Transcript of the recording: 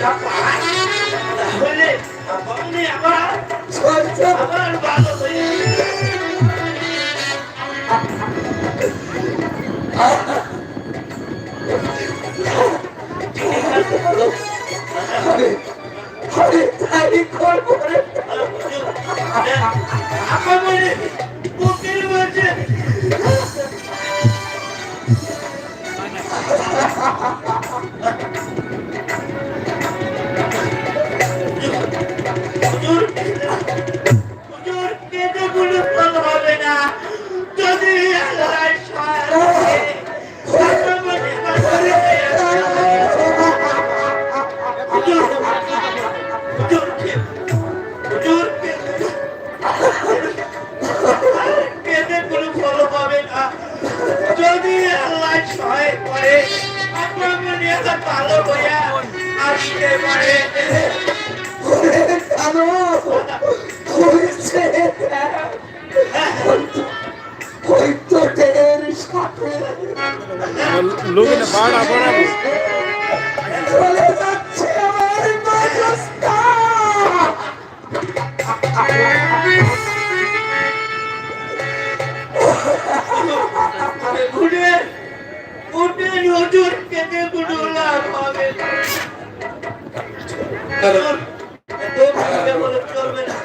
যা পায় তাহলে আপনি আমার সহ্য আমার ভালো হয়ে আমি করব রে ভালো হইয়া আসতে পারে কালো হয়েছে বৈদ্যুতের সাথে লোকে বাড়া বাড়াবো চলে যাচ্ছে আমার বাসস্থান। নতুন খেতে কোনো লাভ হবে এত চলবে না।